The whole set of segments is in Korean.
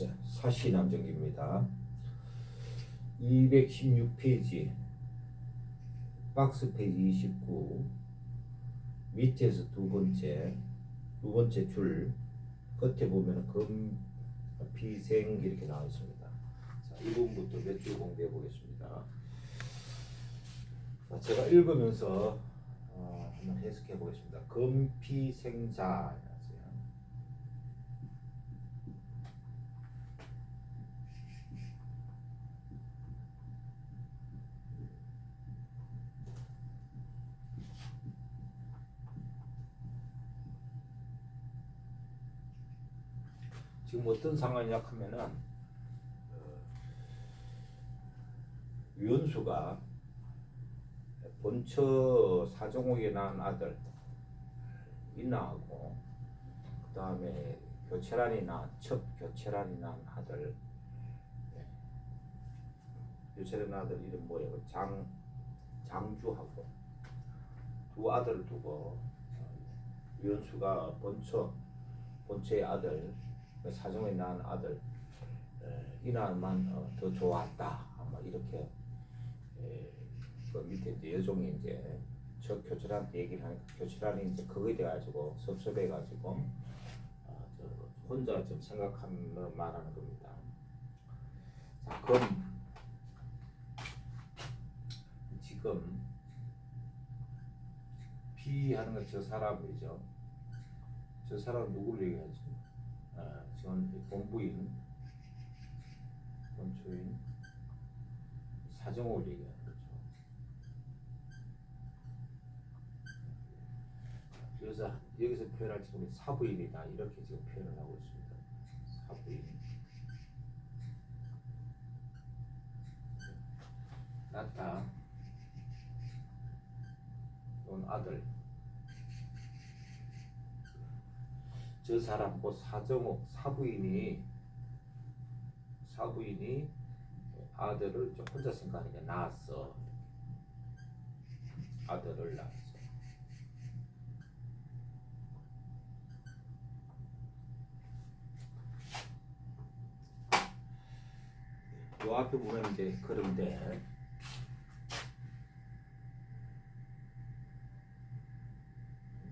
네, 사시 남정기입니다. 216페이지 박스 페이지 29 밑에서 두 번째 두 번째 줄 끝에 보면 금 피생 이렇게 나와 있습니다. 자, 이 부분부터 몇 줄 공부해 보겠습니다. 자, 제가 읽으면서 어, 한번 해석해 보겠습니다. 금피생자 지금 어떤 상황이냐 하면은 어, 유연수가 본처 사정옥에 낳은 아들 인나하고 그 다음에 교체란이 낳은 첩 교체란이 낳은 아들 네. 교체란 아들 이름 뭐예요? 장 장주하고 두 아들을 두고 유연수가 본처 본처의 아들 그 사정에 낳은 아들 에, 이날만 어, 더 좋았다 아마 이렇게 에, 그 밑에 이제 여종이 이제 저 교철한테 얘기를 하니까 교철한이 이제 그거에 대해 가지고 섭섭해 가지고 어, 저 혼자 좀 생각하면 말하는 겁니다. 자 그럼 지금 비 하는 건 저 사람이죠. 저 사람 누구를 얘기하지? 아, 지금 본부인, 본초인, 사정을 얘기하는 거죠. 그래서 여기서 표현할 지금 사부인이다 이렇게 지금 표현을 하고 있습니다. 사부인. 낳다. 온 아들. 저 사람 그 사정옥 사부인이 사부인이 아들을 좀 혼자 생각하니까 낳았어. 아들을 낳았어. 요 앞에 보면 이제 그런데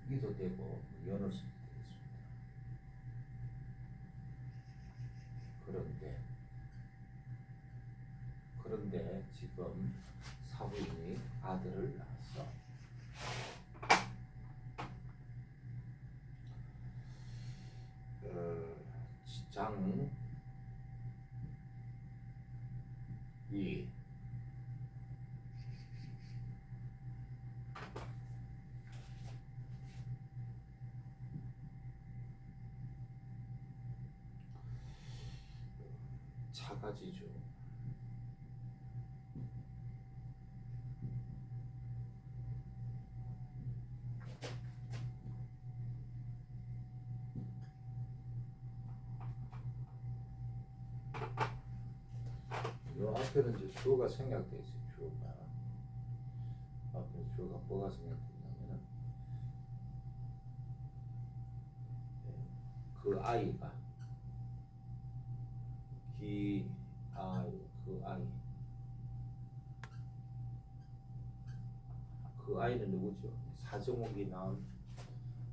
이도 되고 연을 쓰면 되겠습니다. 그런데 그런데 지금 사부인이 아들을 낳았어. 어, 장 이. 차가지죠. 요 앞에는 이제 주어가 생략돼 있어요. 주어가 앞에 주어가 뭐가 생략되냐면은 네, 그 아이가 기 아이 그 아이 그 아이는 누구죠? 사정옥이 낳은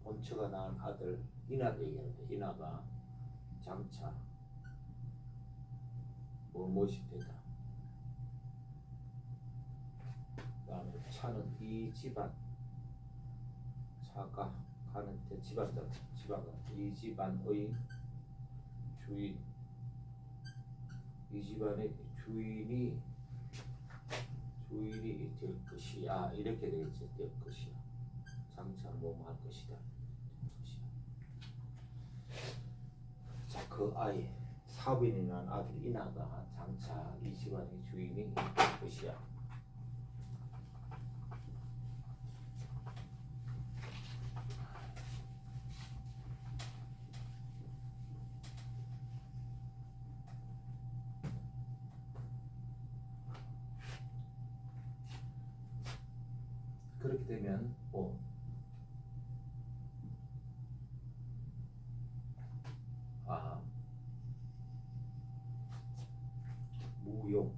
본처가 낳은 아들 이나를 얘기하는데 이나가 장차 무엇이 되다. 그다음에 차는 이 집안 차가 가는 데 집안들 집안가 이 집안의 주인 이 집안의 주인이 주인이 될 것이야. 이렇게 되겠죠 될 것이야. 장차 뭐할 것이다. 자그 아이 난 아들 이나가 장차 이 집안의 주인이 될 것이야. 요.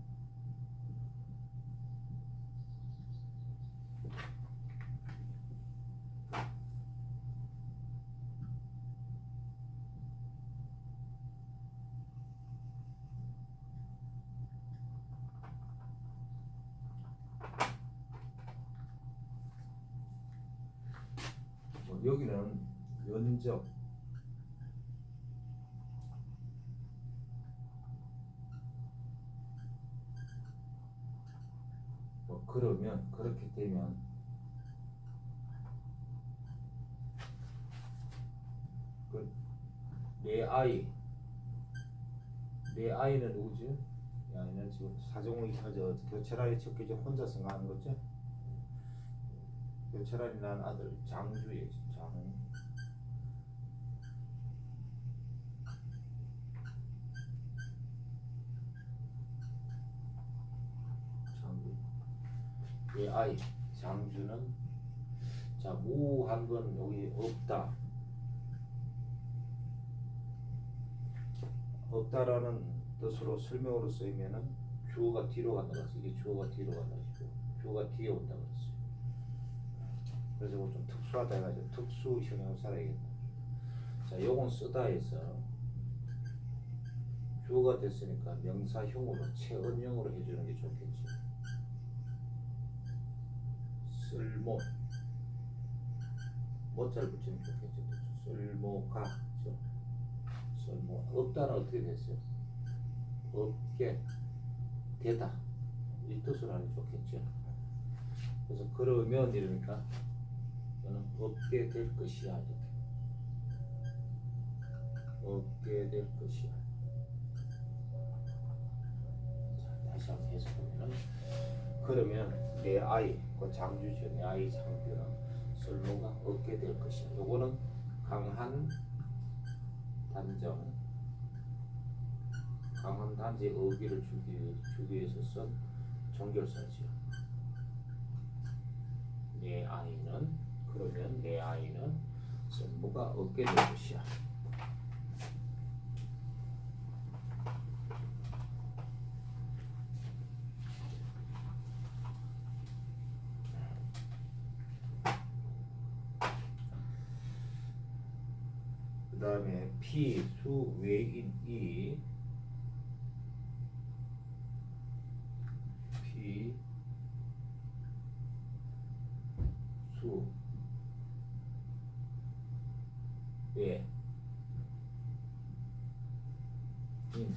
어, 여기는 면적 그러면 그렇게 되면 그 내 아이 내 아이는 누구지? 이 아이는 지금 사정이 저 교체라에 전 혼자 생각하는 거죠? 교체라이 난 아들 장주예 장 이 아이 장주는 자 무한 건 여기 없다. 없다라는 뜻으로 설명으로 쓰이면은 주어가 뒤로 간다 그랬어 이게 주어가 뒤로 간다 그랬어 주어가 뒤에 온다 그랬어요. 그래서 이거 좀 특수하다 해가지고 특수 형용사 살아야겠다. 자 요건 쓰다 해서 주어가 됐으니까 명사형으로 체언형으로 해주는 게 좋겠지 쓸모 모자를 붙이면 좋겠지 쓸모가? 쓸모 없다는 어떻게 됐어요? 없게 되다. 이 뜻으로 하면 좋겠죠. 그래서 그러면 이러니까 저는 없게 될 것이야 이렇게 없게 될 것이야 자 다시 한번 해석하면은 그러면 내 아이 그 장주죠 내 아이 장주는 쓸모가 없게 될 것이야 요거는 강한 단정 강한 단지의 의기를 주기, 주기 위해서 쓴 종결사지요. 내 아이는 그러면 내 아이는 쓸모가 없게 될 것이야. 그 다음에 피수 외인이 피, 수, 외, 인.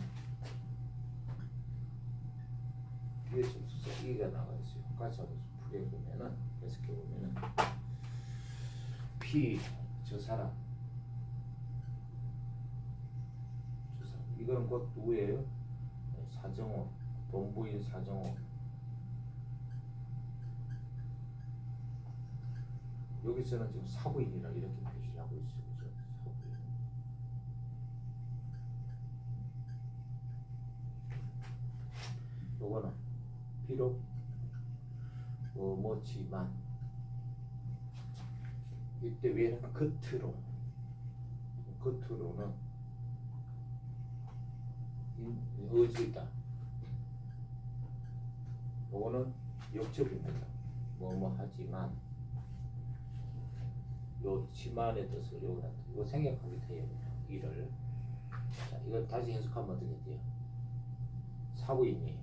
뒤에 지금 숫자 2가 나와 있어요. 같이 한번 풀게 보면은, 해석해 보면은, 피, 저 사람. 저 사람. 이건 곧 누구예요? 사정호, 동부인 사정호. 여기서는 지금 사부인이라 이렇게 표시를 하고 있어요. 그죠? 사부인. 요거는 비록 뭐뭐지만 이때 왜는 겉으로 겉으로는 인- 의지다. 요거는 역접입니다. 뭐뭐 하지만 요 지만의 뜻을 요거 이거 생략하게 돼요. 이를 자 이걸 다시 해석하면 어떻게 돼요? 사부인이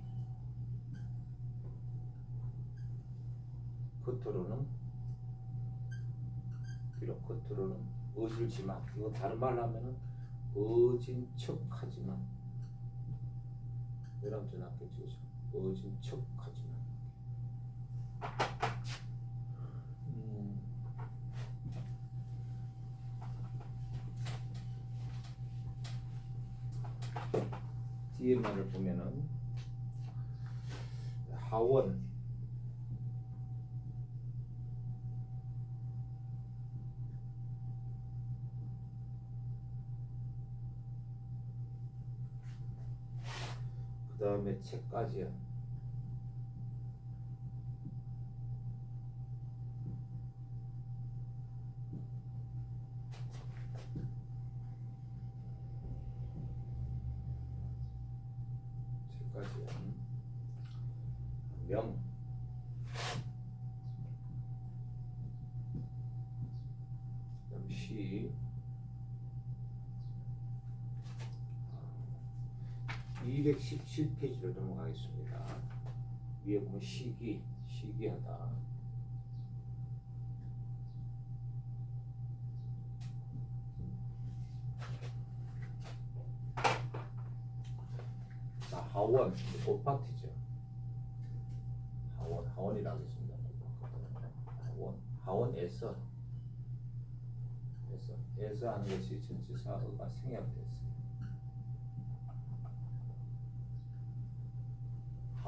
겉으로는 비록 겉으로는 의질지만 이거 다른 말로 하면은 의진 척하지만 이런 줄 낫겠죠 그죠? 의진 척하지만 음. 뒤에 말을 보면은 하원 다음에 책까지요. 책까지요. 명시 217페이지로 넘어가겠습니다. 위에 보면 시기, 시기하다. 자, 하원, 꽃파티죠. 하원, 하원이라고 했습니다. 하원, 하원에서, 에서, 에서 하는 것이 전치사 어가 생략됐어.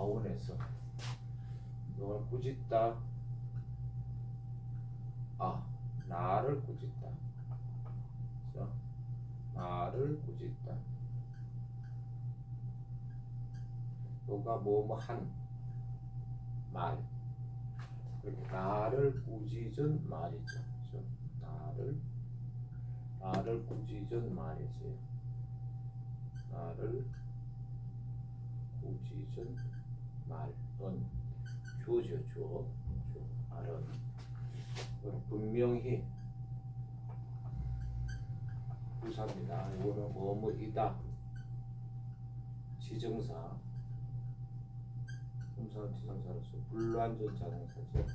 요. 하원에서 이걸 꾸짖다 아 나를 꾸짖다 그래서 나를 꾸짖다 너가 뭐뭐 한 말. 그렇게 나를 꾸짖은 말이죠. 그죠? 나를 나를 꾸짖은 말이지. 나를 꾸짖은 말은 주죠, 주. 주. 말은 분명히 부사입니다. 이거는 뭐뭐이다. 지정사. 품사 지정사로서 불완전 자동사죠.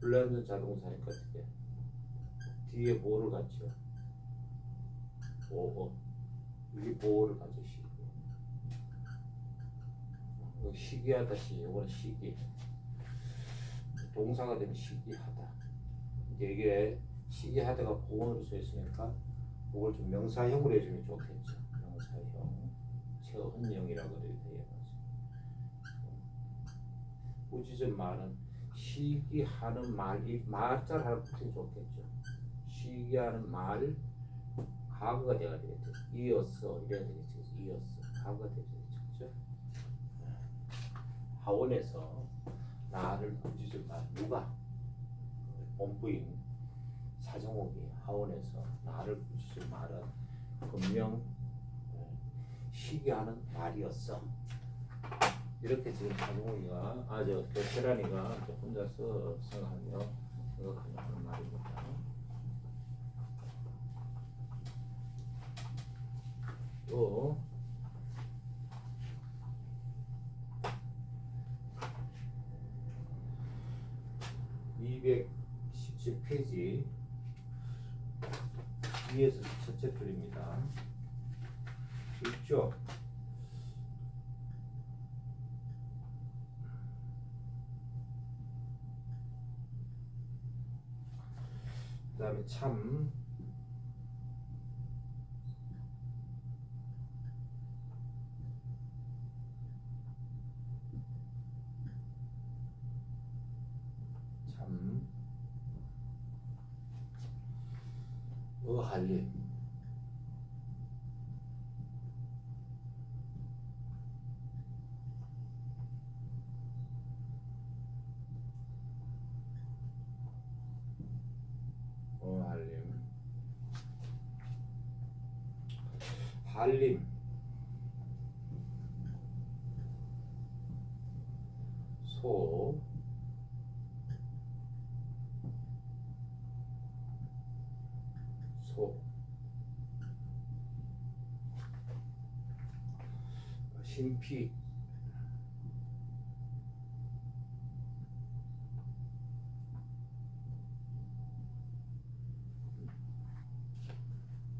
불완전 자동사니까 어떻게? 뒤에 뭐를 갖죠? 보호. 여기 보호를 가지시고. 여기 시기하다시 이거는 시기. 동사가 되면 시기하다. 이제 이게 시기하다가 보호로 써 있으니까 그걸 좀 명사형으로 해주면 좋겠죠. 명사형. 최헌영이라고 이렇게 해가지고. 꾸짖은 말은 시기하는 말이 말자를 붙이면 좋겠죠. 시기하는 말 과거가 돼야 되겠죠. 이었어 이래야 되겠죠. 이었어 과거가 돼야 되겠죠. 하원에서 나를 꾸짖은 말 누가 본부인 사정옥이 하원에서 나를 꾸짖은 말은 분명 시기하는 말이었어. 이렇게 지금 사정옥이가 아저 교태란이가 혼자서 생각하며 생각하며 하는 말입니다. 또 (217페이지) 위에서 첫째 줄입니다. 있죠? 그 다음에 참 참 어할림 어할림 할림 소 소 심피.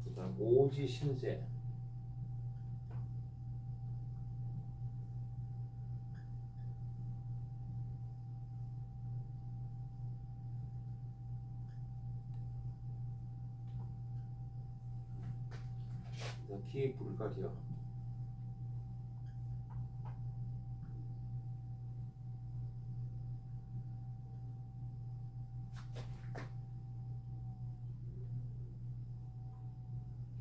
그다음 오지 신세 키 불가리아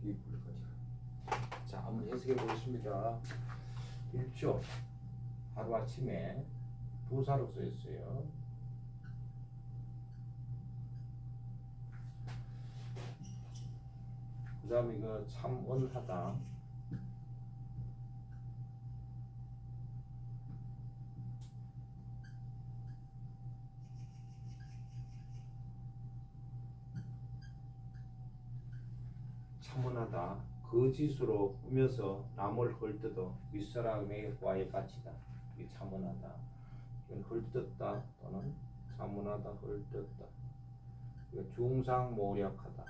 키 불가리아 자 한번 해석해 보겠습니다. 1조 하루 아침에 부사로 써 있어요. 그 다음에 이거 참언하다 소문하다. 거짓으로 그 꾸며서 남을 헐뜯어 윗사람의 와에 바치다. 이 자문하다. 이건 헐뜯다 또는 자문하다 헐뜯다. 중상모략하다.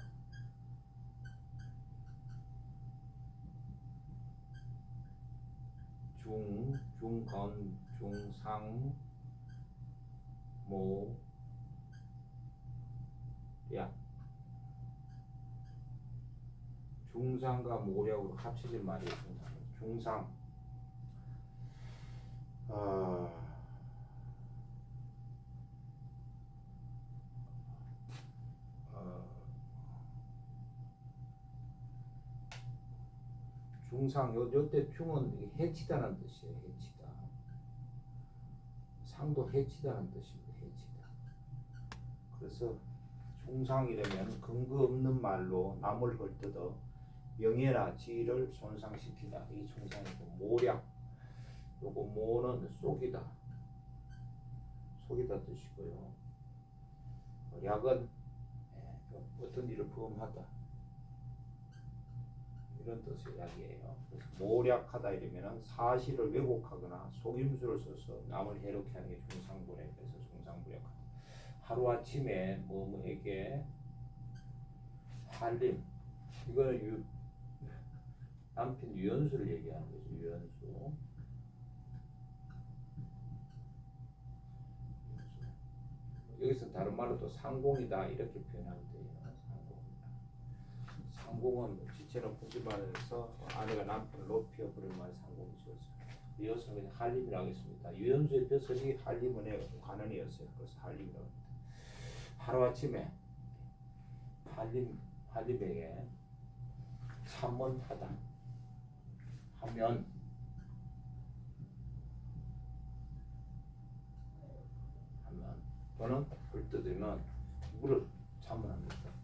중, 중건, 중상, 모, 약. 중상과 모략으로 합쳐진 말이에요. 중상. 아. 어, 중상 요 요때 중은 해치다는 뜻이에요. 해치다. 상도 해치다는 뜻입니다. 해치다. 그래서 중상이라면 근거 없는 말로 남을 헐뜯어 명예나 지위를 손상시키다. 이 중상이고 모략. 요거 모는 속이다. 속이다 뜻이고요. 어, 약은 예, 어떤 일을 범하다. 이런 뜻의 약이에요. 모략하다 이러면은 사실을 왜곡하거나 속임수를 써서 남을 해롭게 하는 게 중상분해. 그래서 중상부약하다. 하루 아침에 뭐뭐에게 한림 이거는 유, 남편 유연수를 얘기하는 거죠. 유연수. 여기서 다른 말로 또 상공이다 이렇게 표현하면 돼요. 상공이다. 상공은 지체 높은 집안에서 아내가 남편을 높여 부르는 말이 상공이죠. 이어서 그냥 한림이라고 했습니다. 유연수의 벼슬이 한림은의 관원이었어요. 그래서 한림이라고 합니다. 하루아침에 한림 한림에게 참원하다 하면 하면 또는 불 뜯으면 물을 참문합니다.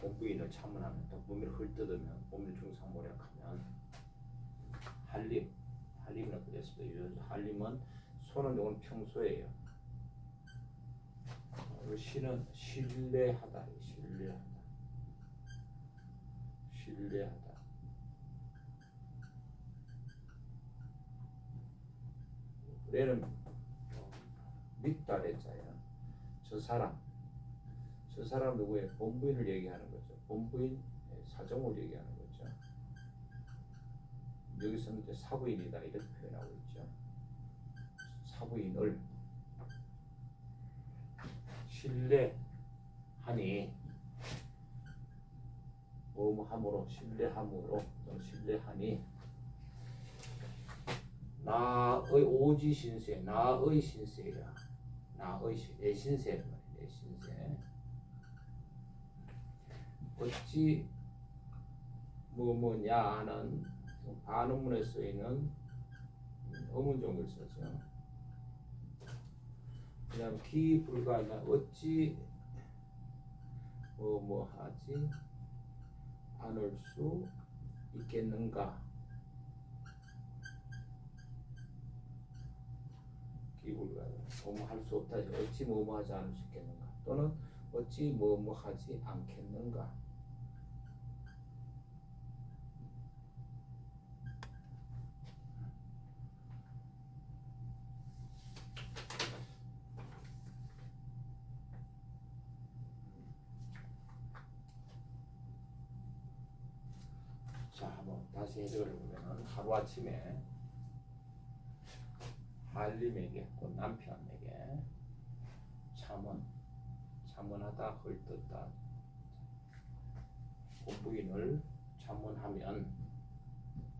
본부인을 참문하면 또 몸을 헐뜯으면 몸을 중상모략하면 한림 한림이라고 그랬습니다. 한림은 손은 이건 평소예요. 어, 시는 신뢰하다, 신뢰하다, 신뢰하다. 어, 믿다 했잖아요. 저 사람, 저 사람 누구의 본부인을 얘기하는 거죠. 본부인 사정을 얘기하는 거죠. 여기서는 이제 사부인이다 이렇게 표현하고 있죠. 사부인을 신뢰하니 뭐뭐함으로 신뢰함으로 신뢰하니 나의 오지 신세 나의 신세야 나의 신- 내 신세 내 신세. 어찌 뭐 뭐냐 하는 반응문에 쓰이는 어문종을 쓰죠. 그다음 기불가나 어찌 뭐 뭐 하지? 않을 수 있겠는가 기불가 뭐뭐 할 수 없다. 어찌 뭐뭐 하지 않을 수 있겠는가. 또는 어찌 뭐뭐 하지 않겠는가. 자, 한번 다시 해석을 해보면 하루 아침에 한림에게 곧 남편에게 참원 참원하다 헐뜯다 본부인을 참원하면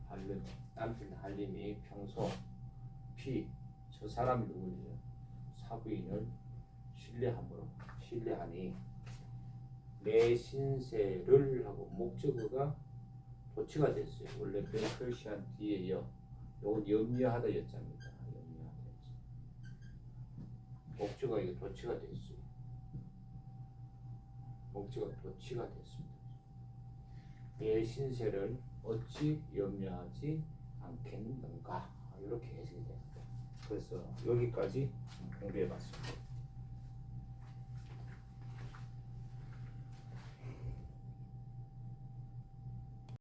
한림 남편 한림이 평소 피저 사람이 누구죠 사부인을 신뢰함으로 신뢰하니 내 신세를 하고 목적어가 도치가 됐어요. 원래 벨크시한 뒤에요. 요건 염려하다 였잖습니다. 염려하다 였죠. 목적어가 이게 도치가 됐어요. 목적어가 도치가 됐습니다. 내 신세를 어찌 염려하지 않겠는가 이렇게 해석이 됩니다. 그래서 여기까지 공부해봤습니다.